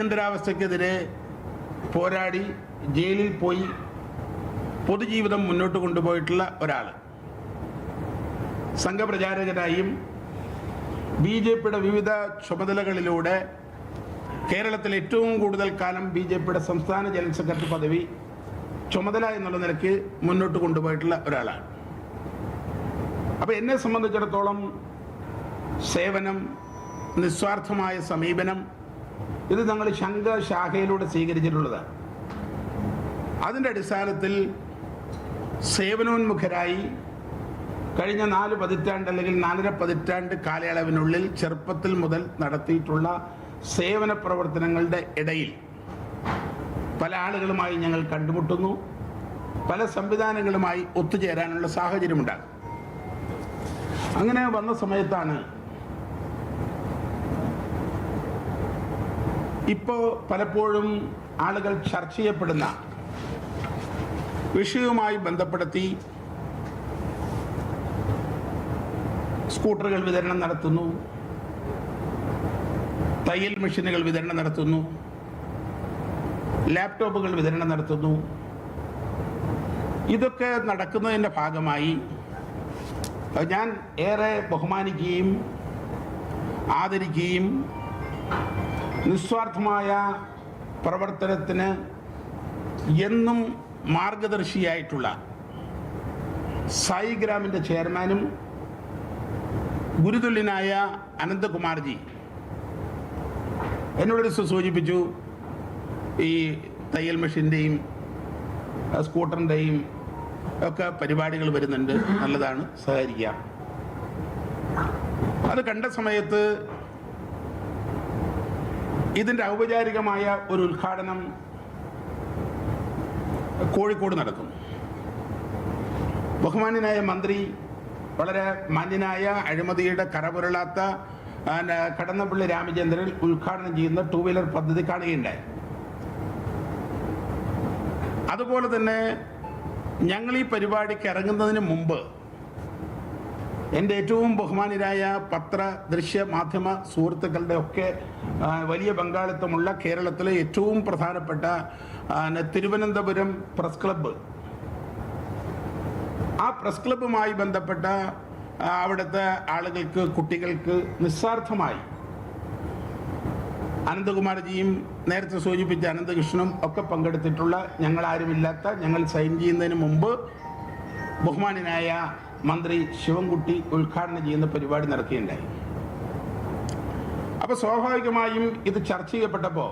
അടിയന്തരാവസ്ഥക്കെതിരെ പോരാടി ജയിലിൽ പോയി പൊതുജീവിതം മുന്നോട്ട് കൊണ്ടുപോയിട്ടുള്ള ഒരാൾ സംഘപ്രചാരകനായും ബി ജെ പിയുടെ വിവിധ ചുമതലകളിലൂടെ കേരളത്തിൽ ഏറ്റവും കൂടുതൽ കാലം ബി ജെ പിയുടെ സംസ്ഥാന ജനറൽ സെക്രട്ടറി പദവി ചുമതല എന്നുള്ള നിലയ്ക്ക് മുന്നോട്ട് കൊണ്ടുപോയിട്ടുള്ള ഒരാളാണ്. അപ്പോൾ എന്നെ സംബന്ധിച്ചിടത്തോളം സേവനം നിസ്വാർത്ഥമായ സമീപനം ഇത് ഞങ്ങൾ ശങ്ക ശാഖയിലൂടെ സ്വീകരിച്ചിട്ടുള്ളതാണ്. അതിന്റെ അടിസ്ഥാനത്തിൽ സേവനോന്മുഖരായി കഴിഞ്ഞ നാല് പതിറ്റാണ്ട് അല്ലെങ്കിൽ നാലര പതിറ്റാണ്ട് കാലയളവിനുള്ളിൽ ചെറുപ്പത്തിൽ മുതൽ നടത്തിയിട്ടുള്ള സേവന പ്രവർത്തനങ്ങളുടെ ഇടയിൽ പല ആളുകളുമായി ഞങ്ങൾ കണ്ടുമുട്ടുന്നു. പല സംവിധാനങ്ങളുമായി ഒത്തുചേരാനുള്ള സാഹചര്യമുണ്ടാകും. അങ്ങനെ വന്ന സമയത്താണ് ഇപ്പോൾ പലപ്പോഴും ആളുകൾ ചർച്ച ചെയ്യപ്പെടുന്ന വിഷയവുമായി ബന്ധപ്പെടുത്തി സ്കൂട്ടറുകൾ വിതരണം നടത്തുന്നു തയ്യൽ മെഷീനുകൾ വിതരണം നടത്തുന്നു ലാപ്ടോപ്പുകൾ വിതരണം നടത്തുന്നു. ഇതൊക്കെ നടക്കുന്നതിന്റെ ഭാഗമായി ഞാൻ ഏറെ ബഹുമാനിക്കുകയും ആദരിക്കുകയും നിസ്വാർത്ഥമായ പ്രവർത്തനത്തിന് എന്നും മാർഗദർശിയായിട്ടുള്ള സായിഗ്രാമിന്റെ ചെയർമാനും ഗുരുതുല്യനായ അനന്തകുമാർജി എന്നോട് സൂചിപ്പിച്ചു. ഈ തയ്യൽ മെഷീന്റെയും സ്കൂട്ടറിന്റെയും ഒക്കെ പരിപാടികൾ വരുന്നുണ്ട്. നല്ലതാണ്. സഹകരിക്കാം. അത് കണ്ട സമയത്ത് ഇതിന്റെ ഔപചാരികമായ ഒരു ഉദ്ഘാടനം കോഴിക്കോട് നടക്കും ബഹുമാന്യനായ മന്ത്രി വളരെ മാന്യനായ അഴിമതിയുടെ കരപുരളാത്ത കടന്നപ്പള്ളി രാമചന്ദ്രൻ ഉദ്ഘാടനം ചെയ്യുന്ന ടൂ വീലർ പദ്ധതി കാണുകയുണ്ടായി. അതുപോലെ തന്നെ ഞങ്ങൾ ഈ പരിപാടിക്ക് ഇറങ്ങുന്നതിന് മുമ്പ് എന്റെ ഏറ്റവും ബഹുമാനരായ പത്ര ദൃശ്യ മാധ്യമ സുഹൃത്തുക്കളുടെ ഒക്കെ വലിയ പങ്കാളിത്തമുള്ള കേരളത്തിലെ ഏറ്റവും പ്രധാനപ്പെട്ട തിരുവനന്തപുരം പ്രസ് ക്ലബ്ബ്. ആ പ്രസ് ക്ലബ്ബുമായി ബന്ധപ്പെട്ട അവിടുത്തെ ആളുകൾക്ക് കുട്ടികൾക്ക് നിസ്വാർത്ഥമായി അനന്തകുമാർജിയും നേരത്തെ സൂചിപ്പിച്ച അനന്തകൃഷ്ണനും ഒക്കെ പങ്കെടുത്തിട്ടുള്ള ഞങ്ങളാരുമില്ലാത്ത ഞങ്ങൾ സൈൻ ചെയ്യുന്നതിന് മുമ്പ് ബഹുമാനായ മന്ത്രി ശിവൻകുട്ടി ഉദ്ഘാടനം ചെയ്യുന്ന പരിപാടി നടക്കുകയുണ്ടായി. അപ്പോൾ സ്വാഭാവികമായും ഇത് ചർച്ച ചെയ്യപ്പെട്ടപ്പോൾ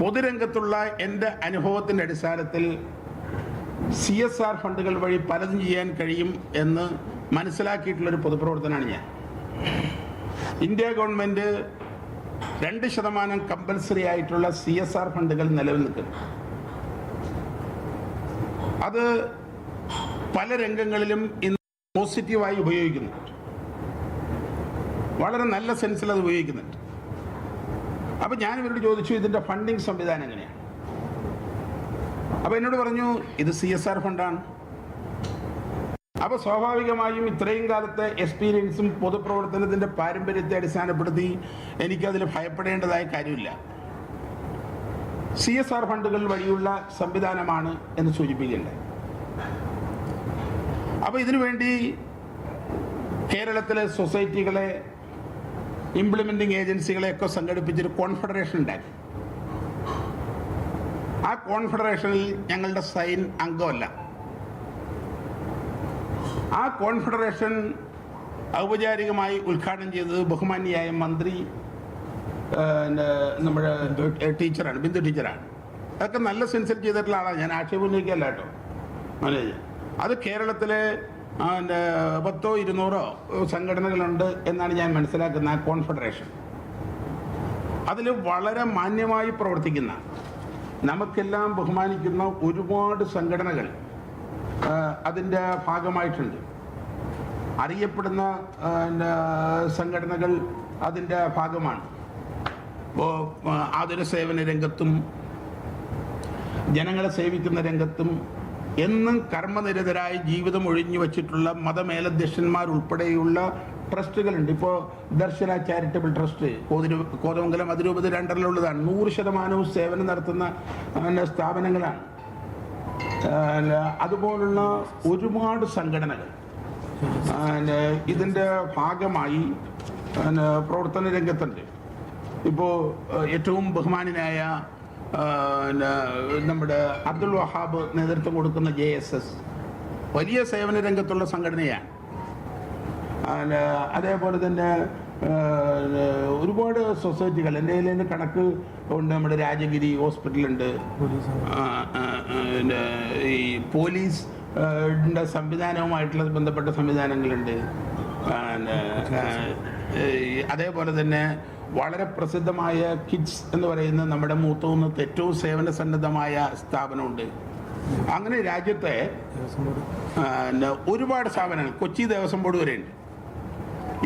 പൊതുരംഗത്തുള്ള എന്റെ അനുഭവത്തിന്റെ അടിസ്ഥാനത്തിൽ സി എസ് ആർ ഫണ്ടുകൾ വഴി പലതും ചെയ്യാൻ കഴിയും എന്ന് മനസ്സിലാക്കിയിട്ടുള്ളൊരു പൊതുപ്രവർത്തനമാണ് ഞാൻ. ഇന്ത്യ ഗവൺമെന്റ് രണ്ട് ശതമാനം കമ്പൽസറി ആയിട്ടുള്ള സി എസ് ആർ ഫണ്ടുകൾ നിലവിൽ നിൽക്കുന്നു. അത് പല രംഗങ്ങളിലും ഇന്ന് പോസിറ്റീവായി ഉപയോഗിക്കുന്നുണ്ട്. വളരെ നല്ല സെൻസിൽ അത് ഉപയോഗിക്കുന്നുണ്ട്. അപ്പം ഞാൻ ഇവരോട് ചോദിച്ചു ഇതിന്റെ ഫണ്ടിങ് സംവിധാനം എങ്ങനെയാണ്? അപ്പോൾ എന്നോട് പറഞ്ഞു ഇത് സി എസ് ആർ ഫണ്ടാണ്. അപ്പോൾ സ്വാഭാവികമായും ഇത്രയും കാലത്തെ എക്സ്പീരിയൻസും പൊതുപ്രവർത്തനത്തിന്റെ പാരമ്പര്യത്തെ അടിസ്ഥാനപ്പെടുത്തി എനിക്കതിൽ ഭയപ്പെടേണ്ടതായ കാര്യമില്ല. സി എസ് ആർ ഫണ്ടുകൾ വഴിയുള്ള സംവിധാനമാണ് എന്ന് സൂചിപ്പിക്കുകയുണ്ടായി അപ്പോൾ ഇതിനു വേണ്ടി കേരളത്തിലെ സൊസൈറ്റികളെ ഇംപ്ലിമെന്റിംഗ് ഏജൻസികളെയൊക്കെ സംഘടിപ്പിച്ചൊരു കോൺഫെഡറേഷൻ ഉണ്ടാക്കി. ആ കോൺഫെഡറേഷനിൽ ഞങ്ങളുടെ സൈൻ അംഗമല്ല. ആ കോൺഫെഡറേഷൻ ഔപചാരികമായി ഉദ്ഘാടനം ചെയ്തത് ബഹുമാന്യായ മന്ത്രി നമ്മുടെ ടീച്ചറാണ് ബിന്ദു ടീച്ചറാണ്. അതൊക്കെ നല്ല സെൻസിൽ ചെയ്തിട്ടുള്ള ആളാണ് ഞാൻ ആക്ഷേപം ഉന്നയിക്കല്ല കേട്ടോ മനോജ്. അത് കേരളത്തിലെ ന- പത്തോ ഇരുന്നൂറോ സംഘടനകളുണ്ട് എന്നാണ് ഞാൻ മനസ്സിലാക്കുന്ന കോൺഫെഡറേഷൻ. അതിൽ വളരെ മാന്യമായി പ്രവർത്തിക്കുന്ന നമുക്കെല്ലാം ബഹുമാനിക്കുന്ന ഒരുപാട് സംഘടനകൾ അതിന്റെ ഭാഗമായിട്ടുണ്ട്. അറിയപ്പെടുന്ന സംഘടനകൾ അതിന്റെ ഭാഗമാണ്. ആതുര സേവന രംഗത്തും ജനങ്ങളെ സേവിക്കുന്ന രംഗത്തും എന്നും കർമ്മനിരതരായി ജീവിതം ഒഴിഞ്ഞു വച്ചിട്ടുള്ള മതമേലധ്യക്ഷന്മാർ ഉൾപ്പെടെയുള്ള ട്രസ്റ്റുകളുണ്ട്. ഇപ്പോൾ ദർശന ചാരിറ്റബിൾ ട്രസ്റ്റ് കോതിരു കോതമംഗലം അതിരൂപത രണ്ടരലുള്ളതാണ് നൂറ് ശതമാനവും സേവനം നടത്തുന്ന സ്ഥാപനങ്ങളാണ്. അതുപോലുള്ള ഒരുപാട് സംഘടനകൾ. ഇതിന്റെ ഭാഗമായി പ്രവർത്തന രംഗത്തുണ്ട്. ഇപ്പോൾ ഏറ്റവും ബഹുമാനായ നമ്മുടെ അബ്ദുൾ വഹാബ് നേതൃത്വം കൊടുക്കുന്ന ജെ എസ് എസ് വലിയ സേവന രംഗത്തുള്ള സംഘടനയാണ്. അതേപോലെ തന്നെ ഒരുപാട് സൊസൈറ്റികൾ എന്റെ കയ്യിൽ കണക്ക് ഉണ്ട് നമ്മുടെ രാജഗിരി ഹോസ്പിറ്റലുണ്ട്. ഈ പോലീസ് സംവിധാനവുമായിട്ടുള്ള ബന്ധപ്പെട്ട സംവിധാനങ്ങളുണ്ട്. അതേപോലെ തന്നെ വളരെ പ്രസിദ്ധമായ കിഡ്സ് എന്ന് പറയുന്ന നമ്മുടെ മൂത്തുനിന്ന് ഏറ്റവും സേവന സന്നദ്ധമായ സ്ഥാപനമുണ്ട്. അങ്ങനെ രാജ്യത്തെ ഒരുപാട് സ്ഥാപനങ്ങൾ. കൊച്ചി ദേവസ്വം ബോർഡ് വരെയുണ്ട്.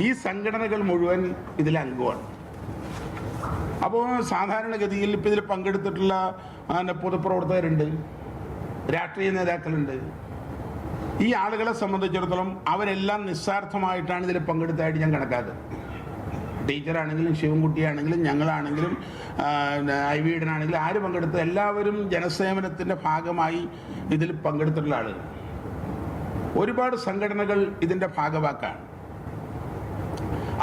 ഈ സംഘടനകൾ മുഴുവൻ ഇതിൽ അംഗമാണ്. അപ്പോൾ സാധാരണഗതിയിൽ ഇപ്പം ഇതിൽ പങ്കെടുത്തിട്ടുള്ള പൊതുപ്രവർത്തകരുണ്ട് രാഷ്ട്രീയ നേതാക്കളുണ്ട്. ഈ ആളുകളെ സംബന്ധിച്ചിടത്തോളം അവരെല്ലാം നിസ്സാർത്ഥമായിട്ടാണ് ഇതിൽ പങ്കെടുത്തതായിട്ട് ഞാൻ കണക്കാക്കുന്നത്. ടീച്ചറാണെങ്കിലും ശിവൻകുട്ടിയാണെങ്കിലും ഞങ്ങളാണെങ്കിലും ഐ വീടനാണെങ്കിലും ആര് പങ്കെടുത്ത എല്ലാവരും ജനസേവനത്തിന്റെ ഭാഗമായി ഇതിൽ പങ്കെടുത്തിട്ടുള്ള ആളുകൾ. ഒരുപാട് സംഘടനകൾ ഇതിന്റെ ഭാഗവാക്കാണ്.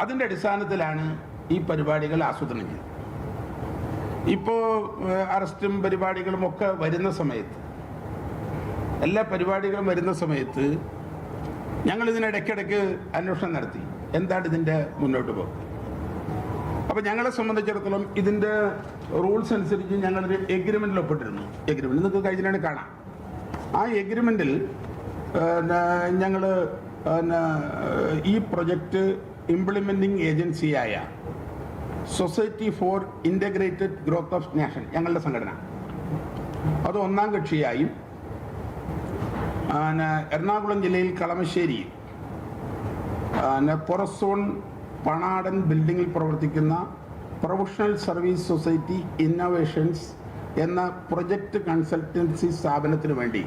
അതിന്റെ അടിസ്ഥാനത്തിലാണ് ഈ പരിപാടികൾ ആസൂത്രണം ചെയ്തത്. ഇപ്പോൾ അറസ്റ്റും പരിപാടികളും ഒക്കെ വരുന്ന സമയത്ത് എല്ലാ പരിപാടികളും വരുന്ന സമയത്ത് ഞങ്ങൾ ഇതിനിടയ്ക്കിടയ്ക്ക് അന്വേഷണം നടത്തി. എന്താണ് ഇതിന്റെ മുന്നോട്ട് പോകും അപ്പോൾ ഞങ്ങളെ സംബന്ധിച്ചിടത്തോളം ഇതിന്റെ റൂൾസ് അനുസരിച്ച് ഞങ്ങളൊരു എഗ്രിമെന്റിൽ ഒപ്പിട്ടിരുന്നു. എഗ്രിമെന്റ് നിങ്ങൾക്ക് കഴിഞ്ഞാണ് കാണാം. ആ എഗ്രിമെന്റിൽ ഞങ്ങൾ ഈ പ്രൊജക്റ്റ് ഇംപ്ലിമെന്റിംഗ് ഏജൻസിയായ society for integrated growth of nation ഞങ്ങളുടെ സംഘടന. അത് ഒന്നാം കക്ഷിയായും എറണാകുളം ജില്ലയിൽ കളമശ്ശേരിയിൽ പൊറസോൺ പണാടൻ ബിൽഡിങ്ങിൽ പ്രവർത്തിക്കുന്ന പ്രൊഫഷണൽ സർവീസ് സൊസൈറ്റി ഇന്നോവേഷൻസ് എന്ന പ്രൊജക്ട് കൺസൾട്ടൻസി സ്ഥാപനത്തിന് വേണ്ടി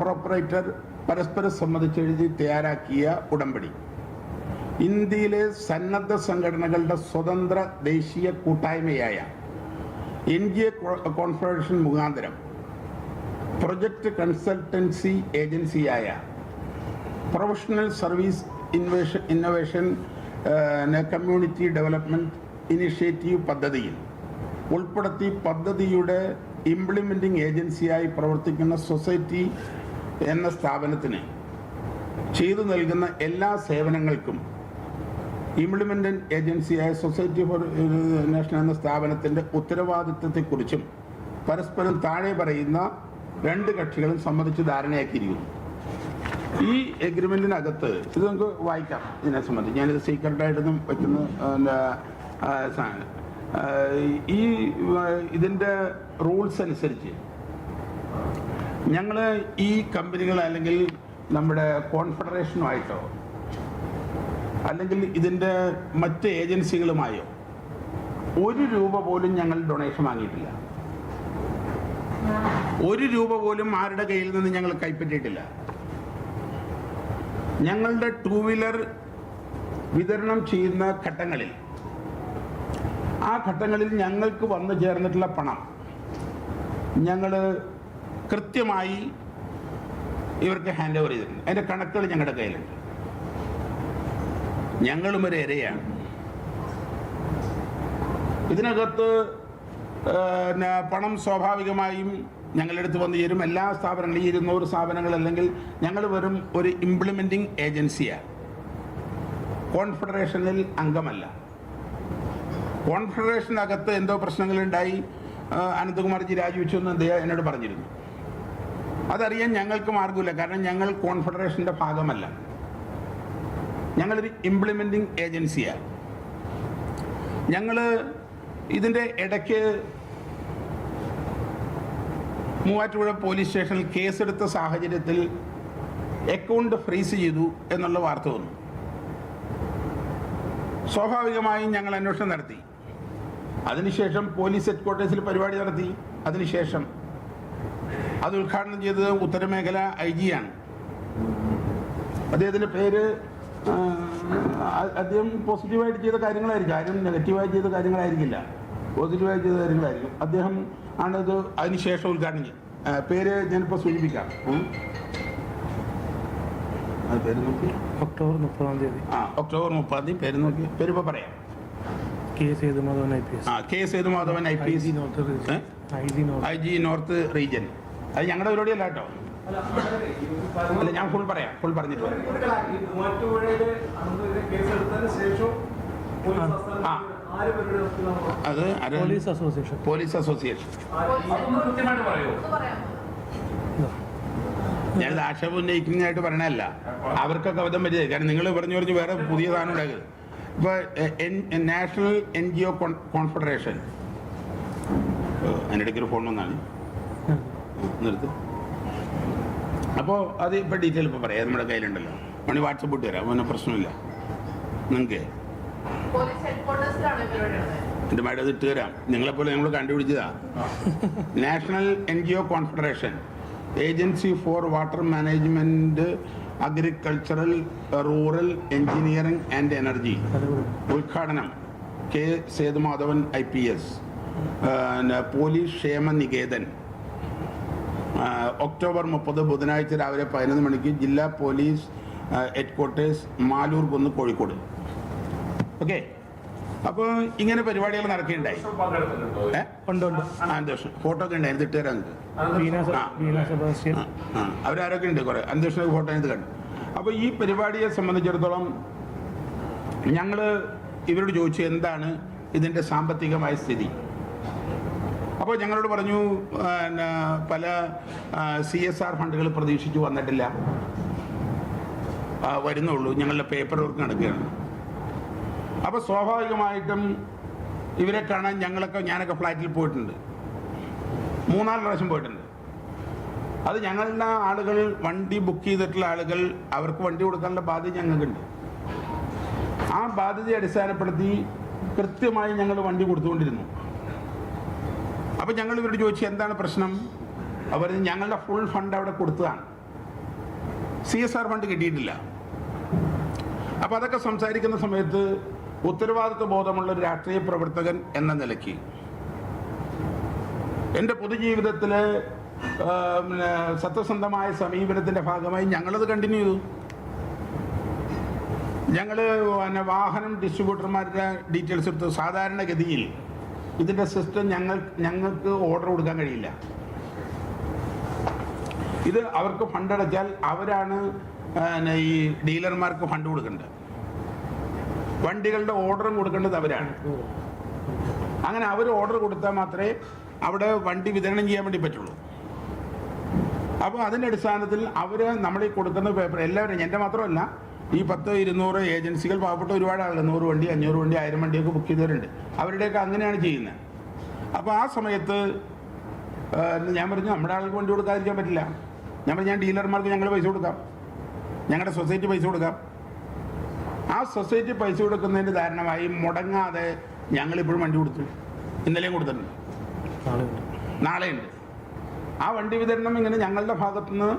പ്രോപ്പറേറ്റർ പരസ്പരം സംബന്ധിച്ചെഴുതി തയ്യാറാക്കിയ ഉടമ്പടി. ഇന്ത്യയിലെ സന്നദ്ധ സംഘടനകളുടെ സ്വതന്ത്ര ദേശീയ കൂട്ടായ്മയായ എൻ ജി എ കോൺഫെഡറേഷൻ മുഖാന്തരം പ്രൊജക്ട് കൺസൾട്ടൻസി ഏജൻസിയായ professional service innovation innovation community development initiative പദ്ധതിയിൽ ഉൾപ്പെടുത്തി പദ്ധതിയുടെ ഇംപ്ലിമെന്റിംഗ് ഏജൻസിയായി പ്രവർത്തിക്കുന്ന സൊസൈറ്റി എന്ന സ്ഥാപനത്തിന് ചെയ്തു നൽകുന്ന എല്ലാ സേവനങ്ങൾക്കും ഇംപ്ലിമെന്റൻ ഏജൻസിയായ സൊസൈറ്റി ഫോർ നേഷൻ എന്ന സ്ഥാപനത്തിന്റെ ഉത്തരവാദിത്വത്തെക്കുറിച്ചും പരസ്പരം താഴെ പറയുന്ന രണ്ട് കക്ഷികളും സംബന്ധിച്ച് ധാരണയാക്കിയിരിക്കുന്നു. ഈ എഗ്രിമെന്റിനകത്ത് ഇത് നമുക്ക് വായിക്കാം ഇതിനെ സംബന്ധിച്ച്. ഞാനിത് സീക്രട്ടായിട്ടൊന്നും വെക്കുന്ന സാധനം. ഈ ഇതിന്റെ റൂൾസ് അനുസരിച്ച് ഞങ്ങൾ ഈ കമ്പനികൾ അല്ലെങ്കിൽ നമ്മുടെ കോൺഫെഡറേഷനുമായിട്ടോ അല്ലെങ്കിൽ ഇതിന്റെ മറ്റ് ഏജൻസികളുമായോ ഒരു രൂപ പോലും ഞങ്ങൾ ഡൊണേഷൻ വാങ്ങിയിട്ടില്ല. ഒരു രൂപ പോലും ആരുടെ കയ്യിൽ നിന്ന് ഞങ്ങൾ കൈപ്പറ്റിയിട്ടില്ല. ഞങ്ങളുടെ ടൂ വീലർ വിതരണം ചെയ്യുന്ന ഘട്ടങ്ങളിൽ ആ ഘട്ടങ്ങളിൽ ഞങ്ങൾക്ക് വന്നു ചേർന്നിട്ടുള്ള പണം ഞങ്ങൾ കൃത്യമായി ഇവർക്ക് ഹാൻഡ് ഓവർ ചെയ്തിട്ടുണ്ട്. അതിന്റെ കണക്കുകൾ ഞങ്ങളുടെ കയ്യിലുണ്ട്. ഞങ്ങളും ഒരു ഇരയാണ്. ഇതിനകത്ത് പണം സ്വാഭാവികമായും ഞങ്ങളെടുത്ത് വന്ന് ചേരും. എല്ലാ സ്ഥാപനങ്ങളും ഈ ഇരുന്നൂറ് സ്ഥാപനങ്ങൾ അല്ലെങ്കിൽ ഞങ്ങൾ വെറും ഒരു ഇംപ്ലിമെന്റിംഗ് ഏജൻസിയാണ് കോൺഫെഡറേഷനിൽ അംഗമല്ല. കോൺഫെഡറേഷനകത്ത് എന്തോ പ്രശ്നങ്ങളുണ്ടായി. അനന്തകുമാർജി രാജിവെച്ചു എന്ന് അദ്ദേഹം എന്നോട് പറഞ്ഞിരുന്നു. അതറിയാൻ ഞങ്ങൾക്ക് മാർഗമില്ല കാരണം ഞങ്ങൾ കോൺഫെഡറേഷന്റെ ഭാഗമല്ല. ഞങ്ങളൊരു ഇംപ്ലിമെന്റിംഗ് ഏജൻസിയാണ് ഞങ്ങൾ ഇതിന്റെ ഇടയ്ക്ക് മൂവാറ്റുപുഴ പോലീസ് സ്റ്റേഷനിൽ കേസെടുത്ത സാഹചര്യത്തിൽ അക്കൗണ്ട് ഫ്രീസ് ചെയ്തു എന്നുള്ള വാർത്ത വന്നു. സ്വാഭാവികമായും ഞങ്ങൾ അന്വേഷണം നടത്തി. അതിനുശേഷം പോലീസ് ഹെഡ് ക്വാർട്ടേഴ്സിൽ പരിപാടി നടത്തി. അതിനുശേഷം അത് ഉദ്ഘാടനം ചെയ്തത് ഉത്തരമേഖല ഐ ജിയാണ് അദ്ദേഹത്തിന്റെ പേര് അദ്ദേഹം പോസിറ്റീവായിട്ട് ചെയ്ത കാര്യങ്ങളായിരിക്കും. ആരും നെഗറ്റീവായി ചെയ്ത കാര്യങ്ങളായിരിക്കില്ല. പോസിറ്റീവായി ചെയ്ത കാര്യങ്ങളായിരിക്കും. അദ്ദേഹം ആണിത് അതിനുശേഷം ഉദ്ഘാടനം ചെയ്യും. പേര് ഞാനിപ്പോൾ സൂചിപ്പിക്കാം. ആ, പേര് നോക്കി. ഒക്ടോബർ മുപ്പതാം തീയതി. ആ ഒക്ടോബർ മുപ്പതാം തീയതി പേര് നോക്കി. പേര് ഇപ്പോൾ പറയാം. K Sethumadhavan I P S. ആ K Sethumadhavan I P I S G north region? I G north. അത് ഞങ്ങളുടെ പരിപാടിയല്ല കേട്ടോ. അല്ല ഞാൻ ഫുൾ പറയാം. ഫുൾ പറഞ്ഞിട്ട് പറയാം മൂവാറ്റുപുഴയിലെ അന്ന് ഇത് കേസെടുത്തതിന് ശേഷം പോലീസ് ആ. അത് പോലീസ് അസോസിയേഷൻ. Police association. ഞാനിത് ആക്ഷേപം ഉന്നയിക്കുന്നതായിട്ട് പറയണല്ല അവർക്കൊക്കെ അബദ്ധം പറ്റിയത്. കാരണം നിങ്ങൾ പറഞ്ഞു പറഞ്ഞു വേറെ പുതിയ സാധനം ഉണ്ടാക്കുന്നത് ഇപ്പോൾ national N G O confederation. അതിന്റെ ഇടയ്ക്ക് ഒരു ഫോൺ വന്നാണ്. നിർത്ത്. അപ്പോൾ അത് ഇപ്പോൾ ഡീറ്റെയിൽ ഇപ്പോൾ പറയാം. നമ്മുടെ കയ്യിലുണ്ടല്ലോ. മണി വാട്സപ്പ് ഇട്ട് തരാം. പിന്നെ പ്രശ്നമില്ല. നിങ്ങൾക്ക് എന്റെ മാഡം അത് ഇട്ട് തരാം. നിങ്ങളെപ്പോലെ ഞങ്ങൾ കണ്ടുപിടിച്ചതാ. National N G O confederation agency for water management agricultural rural engineering and energy. ഉദ്ഘാടനം K Sethumadhavan I P S. Police ക്ഷേമ നികേതൻ. ഒക്ടോബർ മുപ്പത് ബുധനാഴ്ച രാവിലെ പതിനൊന്ന് മണിക്ക് ജില്ലാ പോലീസ് ഹെഡ്ക്വാർട്ടേഴ്സ് മാലൂർ കുന്ന് കോഴിക്കോട്. ഓക്കെ. അപ്പോൾ ഇങ്ങനെ പരിപാടികൾ നടക്കുകയുണ്ടായി ഏ? ഉണ്ട് ഉണ്ട്. ആ ഫോട്ടോ ഒക്കെ ഉണ്ടായിരുന്നു. ഇട്ട് തരാം നിങ്ങൾക്ക് വീണ സ- ആ. വീണ സെബാസ്റ്റ്യൻ ആ, ആ. അവരാരൊക്കെ ഉണ്ട് കുറെ. അന്തോഷ് ഫോട്ടോ ഇത് കണ്ടു. അപ്പോൾ ഈ പരിപാടിയെ സംബന്ധിച്ചിടത്തോളം ഞങ്ങൾ ഇവരോട് ചോദിച്ചു എന്താണ് ഇതിന്റെ സാമ്പത്തികമായ സ്ഥിതി? അപ്പോൾ ഞങ്ങളോട് പറഞ്ഞു പല സി എസ് ആർ ഫണ്ടുകൾ പ്രതീക്ഷിച്ചു വന്നിട്ടില്ല. വരുന്നുള്ളൂ. ഞങ്ങളുടെ പേപ്പർ വർക്ക് നടക്കുകയാണ്. അപ്പോൾ സ്വാഭാവികമായിട്ടും ഇവരെ കാണാൻ ഞങ്ങളൊക്കെ ഞാനൊക്കെ ഫ്ലാറ്റിൽ പോയിട്ടുണ്ട്. മൂന്നാൽ പ്രാവശ്യം പോയിട്ടുണ്ട്. അത് ഞങ്ങളുടെ ആളുകൾ വണ്ടി ബുക്ക് ചെയ്തിട്ടുള്ള ആളുകൾ അവർക്ക് വണ്ടി കൊടുക്കാനുള്ള ബാധ്യത ഞങ്ങൾക്കുണ്ട്. ആ ബാധ്യതയെ അടിസ്ഥാനപ്പെടുത്തി കൃത്യമായി ഞങ്ങൾ വണ്ടി കൊടുത്തുകൊണ്ടിരുന്നു. അപ്പം ഞങ്ങൾ ഇവരോട് ചോദിച്ചു എന്താണ് പ്രശ്നം? അവർ ഞങ്ങളുടെ ഫുൾ ഫണ്ട് അവിടെ കൊടുത്തതാണ്. സി എസ് ആർ ഫണ്ട് കിട്ടിയിട്ടില്ല. അപ്പോൾ അതൊക്കെ സംസാരിക്കുന്ന സമയത്ത് ഉത്തരവാദിത്വ ബോധമുള്ള ഒരു രാഷ്ട്രീയ പ്രവർത്തകൻ എന്ന നിലയ്ക്ക്. എന്റെ പൊതുജീവിതത്തിൽ പിന്നെ സത്യസന്ധമായ സമീപനത്തിന്റെ ഭാഗമായി ഞങ്ങളത് കണ്ടിന്യൂ ചെയ്തു. ഞങ്ങൾ പിന്നെ വാഹനം ഡിസ്ട്രിബ്യൂട്ടർമാരുടെ ഡീറ്റെയിൽസ് എടുത്തു. സാധാരണഗതിയിൽ ഇതിന്റെ സിസ്റ്റം ഞങ്ങൾ ഞങ്ങൾക്ക് ഓർഡർ കൊടുക്കാൻ കഴിയില്ല. ഇത് അവർക്ക് ഫണ്ട് അടച്ചാൽ അവരാണ് ഈ ഡീലർമാർക്ക് ഫണ്ട് കൊടുക്കേണ്ടത്. വണ്ടികളുടെ ഓർഡറും കൊടുക്കേണ്ടത് അവരാണ്. അങ്ങനെ അവർ ഓർഡർ കൊടുത്താൽ മാത്രമേ അവിടെ വണ്ടി വിതരണം ചെയ്യാൻ വേണ്ടി പറ്റുള്ളൂ. അപ്പോൾ അതിന്റെ അടിസ്ഥാനത്തിൽ അവർ നമ്മൾ ഈ കൊടുക്കുന്ന പേപ്പർ എല്ലാവരും എന്റെ മാത്രമല്ല ഈ പത്തോ ഇരുന്നൂറ് ഏജൻസികൾ പാവപ്പെട്ട ഒരുപാട് ആളുകൾ നൂറ് വണ്ടി അഞ്ഞൂറ് വണ്ടി ആയിരം വണ്ടിയൊക്കെ ബുക്ക് ചെയ്തവരുണ്ട്. അവരുടെയൊക്കെ അങ്ങനെയാണ് ചെയ്യുന്നത്. അപ്പോൾ ആ സമയത്ത് ഞാൻ പറഞ്ഞു നമ്മുടെ ആൾക്ക് വണ്ടി കൊടുക്കാതിരിക്കാൻ പറ്റില്ല. ഞാൻ പറഞ്ഞു ഞാൻ ഡീലർമാർക്ക് ഞങ്ങൾ പൈസ കൊടുക്കാം. ഞങ്ങളുടെ സൊസൈറ്റി പൈസ കൊടുക്കാം. ആ സൊസൈറ്റി പൈസ കൊടുക്കുന്നതിന്റെ ധാരണമായി മുടങ്ങാതെ ഞങ്ങൾ ഞങ്ങളിപ്പോഴും വണ്ടി കൊടുത്തു. ഇന്നലെയും കൊടുത്തിട്ടുണ്ട്. നാളെയുണ്ട്. ആ വണ്ടി വിതരണം ഇങ്ങനെ ഞങ്ങളുടെ ഭാഗത്തുനിന്ന്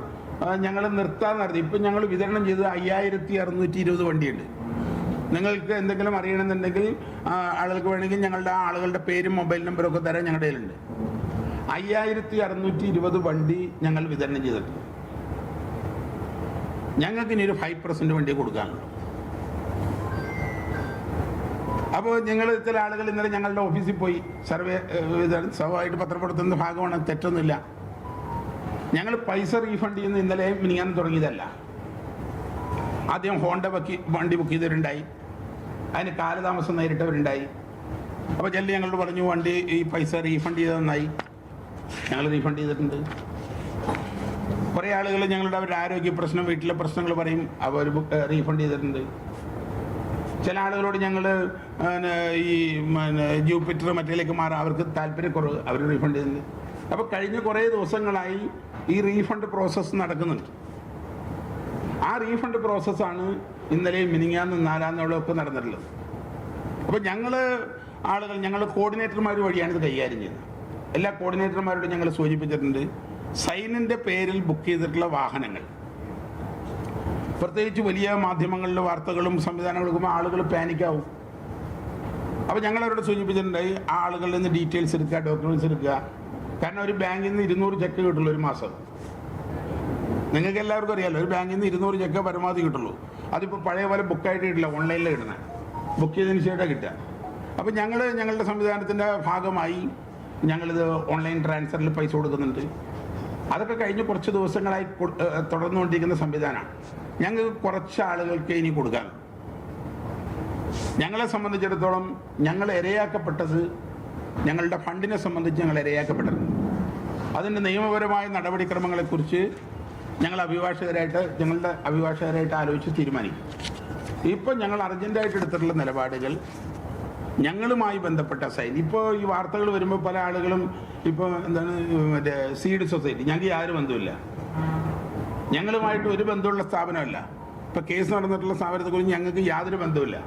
ഞങ്ങൾ നിർത്താൻ നടത്തി. ഇപ്പം ഞങ്ങൾ വിതരണം ചെയ്ത് അയ്യായിരത്തി അറുന്നൂറ്റി ഇരുപത് വണ്ടിയുണ്ട്. നിങ്ങൾക്ക് എന്തെങ്കിലും അറിയണമെന്നുണ്ടെങ്കിൽ ആളുകൾക്ക് വേണമെങ്കിൽ ഞങ്ങളുടെ ആ ആളുകളുടെ പേരും മൊബൈൽ നമ്പറും ഒക്കെ തരാൻ ഞങ്ങളുടെ കയ്യിലുണ്ട്. അയ്യായിരത്തി അറുന്നൂറ്റി ഇരുപത് വണ്ടി ഞങ്ങൾ വിതരണം ചെയ്തിട്ടുണ്ട്. ഞങ്ങൾക്ക് ഇനി ഒരു ഫൈവ് പെർസെന്റ് വണ്ടി കൊടുക്കാനുള്ളൂ അപ്പോൾ ഞങ്ങൾ ചില ആളുകൾ ഇന്നലെ ഞങ്ങളുടെ ഓഫീസിൽ പോയി സർവേ സ്വഭാവമായിട്ട് പത്രപ്പെടുത്തുന്ന ഭാഗമാണ് തെറ്റൊന്നുമില്ല. ഞങ്ങൾ പൈസ റീഫണ്ട് ചെയ്യുന്ന ഇന്നലെ മിനിങ്ങാൻ തുടങ്ങിയതല്ല. ആദ്യം ഹോണ്ട ബക്കി വണ്ടി ബുക്ക് ചെയ്തവരുണ്ടായി. അതിന് കാലതാമസം നേരിട്ടവരുണ്ടായി. അപ്പോൾ ചെല്ലി ഞങ്ങളോട് പറഞ്ഞു വണ്ടി ഈ പൈസ റീഫണ്ട് ചെയ്ത് നന്നായി. ഞങ്ങൾ റീഫണ്ട് ചെയ്തിട്ടുണ്ട്. കുറേ ആളുകൾ ഞങ്ങളുടെ അവരുടെ ആരോഗ്യ പ്രശ്നം വീട്ടിലെ പ്രശ്നങ്ങൾ പറയും അവർ റീഫണ്ട് ചെയ്തിട്ടുണ്ട്. ചില ആളുകളോട് ഞങ്ങൾ ഈ ജൂപ്പിറ്റർ മറ്റേലേക്ക് മാറാം അവർക്ക് താല്പര്യക്കുറവ് അവർ റീഫണ്ട് ചെയ്യുന്നത് അപ്പോൾ കഴിഞ്ഞ കുറേ ദിവസങ്ങളായി ഈ റീഫണ്ട് പ്രോസസ്സ് നടക്കുന്നുണ്ട്. ആ റീഫണ്ട് പ്രോസസ്സാണ് ഇന്നലെയും മിനിങ്ങാന്ന് നാലാന്നോളമൊക്കെ നടന്നിട്ടുള്ളത്. അപ്പോൾ ഞങ്ങൾ ആളുകൾ ഞങ്ങൾ കോർഡിനേറ്റർമാർ വഴിയാണ് ഇത് കൈകാര്യം ചെയ്യുന്നത്. എല്ലാ കോർഡിനേറ്റർമാരോടും ഞങ്ങൾ സൂചിപ്പിച്ചിട്ടുണ്ട് സൈനിന്റെ പേരിൽ ബുക്ക് ചെയ്തിട്ടുള്ള വാഹനങ്ങൾ. പ്രത്യേകിച്ച് വലിയ മാധ്യമങ്ങളിലെ വാർത്തകളും സംവിധാനങ്ങളും എടുക്കുമ്പോൾ ആളുകൾ പാനിക്കാവും അപ്പോൾ ഞങ്ങൾ അവരോട് സൂചിപ്പിച്ചിട്ടുണ്ടായി ആ ആളുകളിൽ നിന്ന് ഡീറ്റെയിൽസ് എടുക്കുക ഡോക്യുമെന്റ്സ് എടുക്കുക. കാരണം ഒരു ബാങ്കിൽ നിന്ന് ഇരുന്നൂറ് ചെക്ക് കിട്ടുള്ളൂ ഒരു മാസം. നിങ്ങൾക്ക് എല്ലാവർക്കും അറിയാമല്ലോ ഒരു ബാങ്കിൽ നിന്ന് ഇരുന്നൂറ് ചെക്ക് പരമാവധി കിട്ടുള്ളൂ. അതിപ്പോൾ പഴയ പോലെ ബുക്കായിട്ട് കിട്ടില്ല ഓൺലൈനിൽ കിട്ടുന്നത് ബുക്ക് ചെയ്തതിന് ശേഷം കിട്ടുക. അപ്പോൾ ഞങ്ങൾ ഞങ്ങളുടെ സംവിധാനത്തിന്റെ ഭാഗമായി ഞങ്ങളിത് ഓൺലൈൻ ട്രാൻസ്ഫറിൽ പൈസ കൊടുക്കുന്നുണ്ട്. അതൊക്കെ കഴിഞ്ഞ് കുറച്ച് ദിവസങ്ങളായി തുടർന്നുകൊണ്ടിരിക്കുന്ന സംവിധാനമാണ്. ഞങ്ങൾക്ക് കുറച്ച് ആളുകൾക്ക് ഇനി കൊടുക്കാൻ. ഞങ്ങളെ സംബന്ധിച്ചിടത്തോളം ഞങ്ങൾ ഇരയാക്കപ്പെട്ടത് ഞങ്ങളുടെ ഫണ്ടിനെ സംബന്ധിച്ച് ഞങ്ങൾ ഇരയാക്കപ്പെട്ടത് അതിന്റെ നിയമപരമായ നടപടിക്രമങ്ങളെക്കുറിച്ച് ഞങ്ങൾ അഭിഭാഷകരായിട്ട് ഞങ്ങളുടെ അഭിഭാഷകരായിട്ട് ആലോചിച്ച് തീരുമാനിക്കും. ഇപ്പം ഞങ്ങൾ അർജന്റായിട്ട് എടുത്തിട്ടുള്ള നിലപാടുകൾ ഞങ്ങളുമായി ബന്ധപ്പെട്ട സൈൻ. ഇപ്പോൾ ഈ വാർത്തകൾ വരുമ്പോൾ പല ആളുകളും ഇപ്പോൾ എന്താണ് മറ്റേ സീഡ് സൊസൈറ്റി ഞങ്ങൾക്ക് യാതൊരു ബന്ധമില്ല ഞങ്ങളുമായിട്ട് ഒരു ബന്ധമുള്ള സ്ഥാപനമല്ല. ഇപ്പൊ കേസ് നടന്നിട്ടുള്ള സ്ഥാപനത്തെക്കുറിച്ച് ഞങ്ങൾക്ക് യാതൊരു ബന്ധമില്ല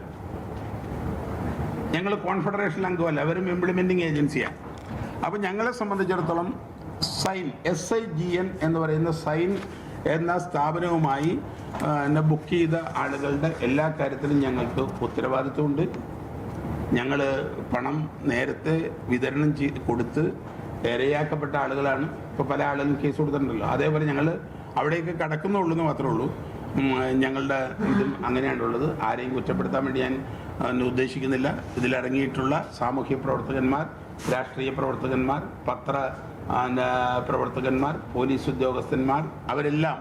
ഞങ്ങൾ കോൺഫെഡറേഷൻ അംഗമല്ല. അവരും ഇംപ്ലിമെന്റിംഗ് ഏജൻസിയാണ് അപ്പോൾ ഞങ്ങളെ സംബന്ധിച്ചിടത്തോളം SIGN S I G N എന്ന് പറയുന്ന സൈൻ എന്ന സ്ഥാപനവുമായി എന്നെ ബുക്ക് ചെയ്ത ആളുകളുടെ എല്ലാ കാര്യത്തിലും ഞങ്ങൾക്ക് ഉത്തരവാദിത്വമുണ്ട്. ഞങ്ങൾ പണം നേരത്തെ വിതരണം ചെയ്ത് കൊടുത്ത് ഇരയാക്കപ്പെട്ട ആളുകളാണ്. ഇപ്പോൾ പല ആളുകളും കേസ് കൊടുത്തിട്ടുണ്ടല്ലോ. അതേപോലെ ഞങ്ങൾ അവിടേക്ക് കടക്കുന്നുള്ളൂ എന്ന് മാത്രമേ ഉള്ളൂ ഞങ്ങളുടെ ഇതും അങ്ങനെയാണുള്ളത് ആരെയും കുറ്റപ്പെടുത്താൻ വേണ്ടി ഞാൻ ഉദ്ദേശിക്കുന്നില്ല. ഇതിലിറങ്ങിയിട്ടുള്ള സാമൂഹ്യ പ്രവർത്തകന്മാർ രാഷ്ട്രീയ പ്രവർത്തകന്മാർ പത്ര പ്രവർത്തകന്മാർ പോലീസ് ഉദ്യോഗസ്ഥന്മാർ അവരെല്ലാം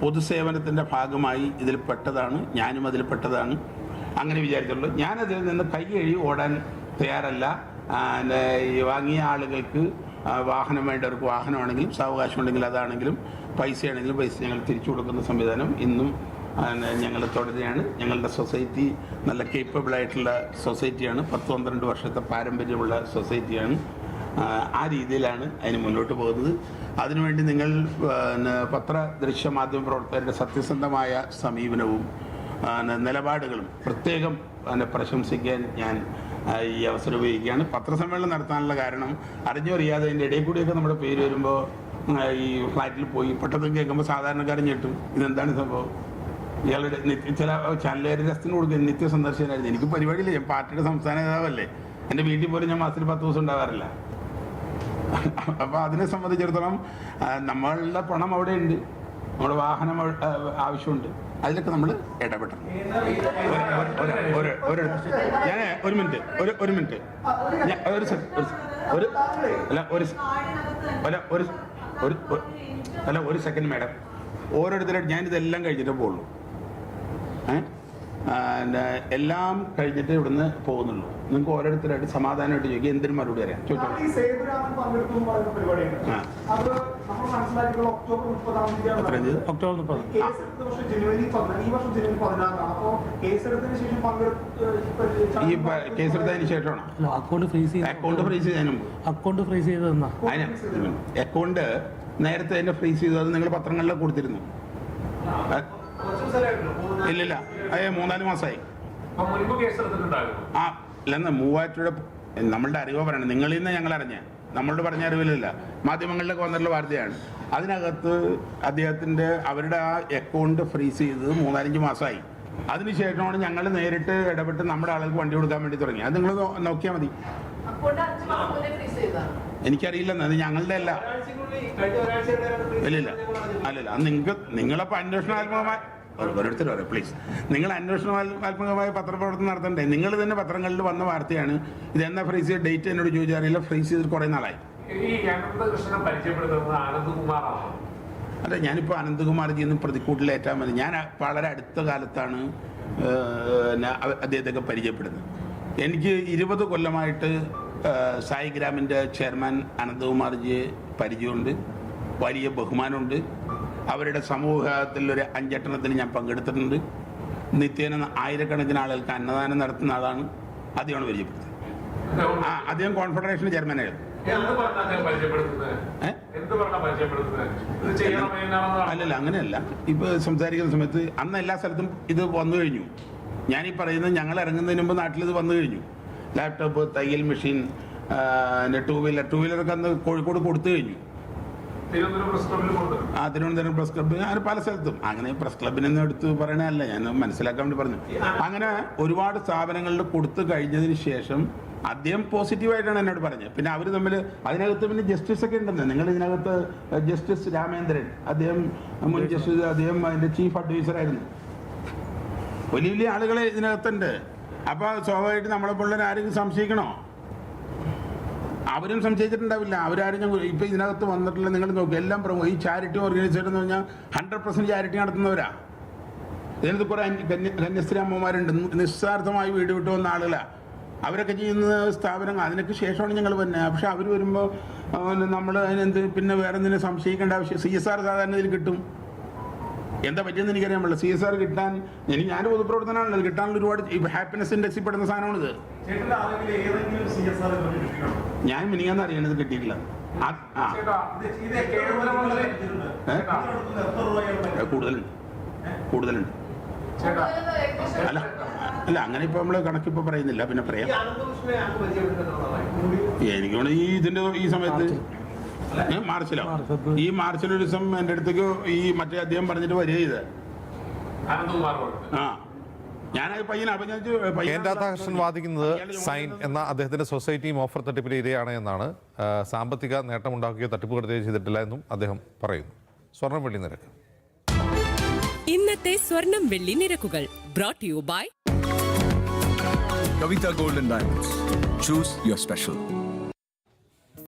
പൊതുസേവനത്തിന്റെ ഭാഗമായി ഇതിൽ പെട്ടതാണ്. ഞാനും അതിൽ പെട്ടതാണ്. അങ്ങനെ വിചാരിച്ചുള്ളൂ ഞാനതിൽ നിന്ന് കൈ കഴുകി ഓടാൻ തയ്യാറല്ല. വാങ്ങിയ ആളുകൾക്ക് വാഹനം വേണ്ടവർക്ക് വാഹനമാണെങ്കിലും സാവകാശം ഉണ്ടെങ്കിൽ അതാണെങ്കിലും പൈസയാണെങ്കിലും പൈസ ഞങ്ങൾ തിരിച്ചു കൊടുക്കുന്ന സംവിധാനം ഇന്നും ഞങ്ങൾ തുടരുകയാണ് ഞങ്ങളുടെ സൊസൈറ്റി നല്ല കേപ്പബിൾ ആയിട്ടുള്ള സൊസൈറ്റിയാണ്. പത്ത് പന്ത്രണ്ട് വർഷത്തെ പാരമ്പര്യമുള്ള സൊസൈറ്റിയാണ്. ആ, രീതിയിലാണ് അതിന് മുന്നോട്ട് പോകുന്നത്. അതിനുവേണ്ടി നിങ്ങൾ പത്ര ദൃശ്യ മാധ്യമ പ്രവർത്തകരുടെ സത്യസന്ധമായ സമീപനവും നിലപാടുകളും പ്രത്യേകം പ്രശംസിക്കാൻ ഞാൻ ഈ അവസരം ഉപയോഗിക്കുകയാണ്. പത്രസമ്മേളനം നടത്താനുള്ള കാരണം അറിഞ്ഞോ അറിയാതെ അതിന്റെ ഇടയിൽ കൂടിയൊക്കെ നമ്മുടെ പേര് വരുമ്പോൾ ഈ ഫ്ലാറ്റിൽ പോയി പെട്ടെന്ന് കേൾക്കുമ്പോൾ സാധാരണക്കാരൻ ഞെട്ടും. ഇതെന്താണ് സംഭവം? ഇയാളുടെ ചില ചാനലുകാർ രസത്തിന് കൊടുക്കുക നിത്യ സന്ദർശകനായിരുന്നു. എനിക്ക് പരിപാടിയില്ല. ഞാൻ പാർട്ടിയുടെ സംസ്ഥാന നേതാവല്ലേ. എന്റെ വീട്ടിൽ പോലും ഞാൻ മാസത്തിൽ പത്ത് ദിവസം ഉണ്ടാവാറില്ല. അപ്പോൾ അതിനെ സംബന്ധിച്ചിടത്തോളം നമ്മളുടെ പണം അവിടെ ഉണ്ട്. നമ്മുടെ വാഹനം ആവശ്യമുണ്ട്. അതിലൊക്കെ നമ്മൾ ഇടപെടണം. ഞാൻ ഒരു മിനിറ്റ് ഒരു ഒരു മിനിറ്റ്. ഒരു ഒരു അല്ല ഒരു അല്ല ഒരു ഒരു അല്ല ഒരു സെക്കൻഡ് മാഡം. ഞാൻ ഇതെല്ലാം കഴിഞ്ഞിട്ടേ പോകുള്ളൂ ഏ? എല്ലാം കഴിഞ്ഞിട്ട് ഇവിടുന്ന് പോകുന്നുള്ളൂ. നിങ്ങൾക്ക് ഓരോരുത്തരായിട്ട് സമാധാനമായിട്ട് ചോദിക്കുക എന്തിനും മറുപടി അറിയാം മനസ്സിലാക്കിയിട്ടുള്ള ഒക്ടോബർ മുപ്പതാം ഈ കേസെടുത്തതിന് ശേഷമാണോ? അക്കൗണ്ട് ഫ്രീസ് ചെയ്ത് അക്കൗണ്ട് ഫ്രീസ് അക്കൗണ്ട് ഫ്രീസ് ചെയ്ത് തന്നാ അക്കൗണ്ട് നേരത്തെ തന്നെ ഫ്രീസ് ചെയ്തു. അത് നിങ്ങൾ പത്രങ്ങളിലൊക്കെ കൊടുത്തിരുന്നു. ഇല്ലില്ല. അതെ മൂന്നാൽ മാസമായി ആ അല്ലെന്ന് മൂവാറ്റുപുഴ നമ്മളുടെ അറിവ് പറയണം. നിങ്ങളിൽ നിന്ന് ഞങ്ങൾ അറിഞ്ഞ. നമ്മളുടെ പറഞ്ഞ അറിവിലല്ല. മാധ്യമങ്ങളിലൊക്കെ വന്നിട്ടുള്ള വാർത്തയാണ്. അതിനകത്ത് അദ്ദേഹത്തിന്റെ അവരുടെ ആ അക്കൗണ്ട് ഫ്രീസ് ചെയ്തത് മൂന്നാലഞ്ച് മാസമായി. അതിനുശേഷമാണ് ഞങ്ങൾ നേരിട്ട് ഇടപെട്ട് നമ്മുടെ ആളുകൾക്ക് വണ്ടി കൊടുക്കാൻ വേണ്ടി തുടങ്ങി. അത് നിങ്ങൾ നോക്കിയാൽ മതി. എനിക്കറിയില്ല അത് ഞങ്ങളുടെ അല്ല. ഇല്ലില്ല. അല്ലല്ല. അത് നിങ്ങൾക്ക് നിങ്ങളപ്പോൾ അന്വേഷണാത്മകമായ ഒരു- ഓരോ. പ്ലീസ് നിങ്ങൾ അന്വേഷണാത്മകമായ പത്രപ്രവർത്തനം നടത്തണ്ടേ? നിങ്ങൾ തന്നെ പത്രങ്ങളിൽ വന്ന വാർത്തയാണ്. ഇത് എന്നാ ഫ്രീസ്? ചെയ്ത് ഡേറ്റ് എന്നോട് ചോദിച്ചാൽ അറിയില്ല. ഫ്രീസ് ചെയ്ത് കുറേ നാളായി. അല്ല ഞാനിപ്പോൾ അനന്തകുമാർജി എന്ന് പ്രതിക്കൂട്ടിലേറ്റാൽ മതി ഞാൻ വളരെ അടുത്ത കാലത്താണ് അദ്ദേഹത്തെ പരിചയപ്പെടുന്നത്. എനിക്ക് ഇരുപത് കൊല്ലമായിട്ട് സായി ഗ്രാമിന്റെ ചെയർമാൻ അനന്തകുമാർജിയെ പരിചയമുണ്ട്. വലിയ ബഹുമാനമുണ്ട്. അവരുടെ സമൂഹത്തിൽ ഒരു അഞ്ചെട്ടണത്തിൽ ഞാൻ പങ്കെടുത്തിട്ടുണ്ട്. നിത്യേന ആയിരക്കണക്കിന് ആളുകൾക്ക് അന്നദാനം നടത്തുന്ന ആളാണ് അദ്ദേഹമാണ് പരിചയപ്പെടുത്തുന്നത്. ആ അദ്ദേഹം കോൺഫെഡറേഷൻ ചെയർമാനായിരുന്നു. അല്ലല്ല അങ്ങനെയല്ല. ഇപ്പൊ സംസാരിക്കുന്ന സമയത്ത് അന്ന് എല്ലാ സ്ഥലത്തും ഇത് വന്നു കഴിഞ്ഞു. ഞാൻ ഞാനീ പറയുന്നത് ഞങ്ങൾ ഇറങ്ങുന്നതിന് മുമ്പ് നാട്ടിൽ ഇത് വന്നു കഴിഞ്ഞു. ലാപ്ടോപ്പ് തയ്യൽ മെഷീൻ ടൂ വീലർ ടൂ വീലറൊക്കെ അന്ന് കോഴിക്കോട് കൊടുത്തു കഴിഞ്ഞു തിരുവനന്തപുരം പ്രസ് ക്ലബിൽ കൊണ്ടുവരും ആ തിരുവനന്തപുരം പ്രസ് ക്ലബ്ബ്. അങ്ങനെ പല സ്ഥലത്തും. അങ്ങനെ പ്രസ് ക്ലബിനൊന്നും എടുത്ത് പറയണതല്ല. ഞാൻ മനസ്സിലാക്കാൻ വേണ്ടി പറഞ്ഞു. അങ്ങനെ ഒരുപാട് സ്ഥാപനങ്ങളിൽ കൊടുത്തു കഴിഞ്ഞതിന് ശേഷം അദ്ദേഹം പോസിറ്റീവായിട്ടാണ് എന്നോട് പറഞ്ഞത്. പിന്നെ അവർ തമ്മിൽ അതിനകത്ത് പിന്നെ ജസ്റ്റിസ് ഒക്കെ ഉണ്ടെന്ന്. നിങ്ങൾ ഇതിനകത്ത് ജസ്റ്റിസ് രാമേന്ദ്രൻ അദ്ദേഹം മുൻ ജസ്റ്റിസ് അദ്ദേഹം അതിന്റെ ചീഫ് അഡ്വൈസർ ആയിരുന്നു. വലിയ വലിയ ആളുകളെ ഇതിനകത്തുണ്ട്. അപ്പോൾ സ്വാഭാവികമായിട്ട് നമ്മളെ പിള്ളേർ ആരെങ്കിലും സംശയിക്കണോ? അവരും സംശയിച്ചിട്ടുണ്ടാവില്ല. അവരാരും ഞാൻ ഇപ്പൊ ഇതിനകത്ത് വന്നിട്ടില്ല. നിങ്ങൾ നോക്കുക എല്ലാം പ്രമുഖ ഈ ചാരിറ്റി ഓർഗനൈസേഷൻ എന്ന് പറഞ്ഞാൽ ഹൺഡ്രഡ് പെർസെന്റ് ചാരിറ്റി നടത്തുന്നവരാ. ഇതിനകത്ത് കുറെ കന്യാസ്ത്രീ അമ്മമാരുണ്ട്. നിസ്സാർത്ഥമായി വീട് വിട്ടു വന്ന ആളുകളാ. അവരൊക്കെ ചെയ്യുന്ന സ്ഥാപനങ്ങൾ അതിനൊക്കെ ശേഷമാണ് ഞങ്ങൾ വന്നത് പക്ഷെ അവർ വരുമ്പോൾ നമ്മൾ അതിനെന്ത് പിന്നെ വേറെ എന്തിനെ സംശയിക്കേണ്ട ആവശ്യം സി എസ് ആർ സാധാരണ ഇതിൽ കിട്ടും. എന്താ പറ്റിയെന്ന് എനിക്കറിയാൻ പറ്റില്ല. സി എസ് ആർ കിട്ടാൻ ഇനി ഞാൻ പൊതുപ്രവർത്തനമാണല്ലോ. കിട്ടാനുള്ള ഒരുപാട് ഹാപ്പിനെസ് ഇൻഡെക്സിൽ പെടുന്ന സാധനമാണിത്. ഞാൻ മിനിങ്ങാന്ന് അറിയണത് കിട്ടിയിട്ടില്ല. കൂടുതലുണ്ട്. കൂടുതലുണ്ട്. ചേട്ടാ അല്ല അല്ല അങ്ങനെ ഇപ്പൊ നമ്മൾ കണക്കിപ്പോ പറയുന്നില്ല. പിന്നെ പറയാം. എനിക്ക് ഈ ഇതിന്റെ ഈ സമയത്ത് മാർച്ചിലോ? ഈ മാർച്ചിൽ ഒരു ദിവസം എന്റെ അടുത്തേക്ക് ഈ മറ്റേ അദ്ദേഹം പറഞ്ഞിട്ട് വരിക ചെയ്ത്. ആ. ഞാനത് ഞാൻ ചോദിച്ചു, കെ പയ്യനെ എൻ രാധാകൃഷ്ണൻ വാദിക്കുന്നത് സൈൻ എന്ന അദ്ദേഹത്തിന്റെ സൊസൈറ്റിയും ഓഫർ തട്ടിപ്പിന് ഇരയാണ് എന്നാണ്. സാമ്പത്തിക നേട്ടമുണ്ടാക്കുകയോ തട്ടിപ്പ് കടത്തുകയോ ചെയ്തിട്ടില്ല എന്നും അദ്ദേഹം പറയുന്നു. സ്വർണം വെള്ളി നിരക്ക്. ഇന്നത്തെ സ്വർണം വെള്ളി നിരക്കുകൾ brought you by Kavitha golden diamonds. Choose your special.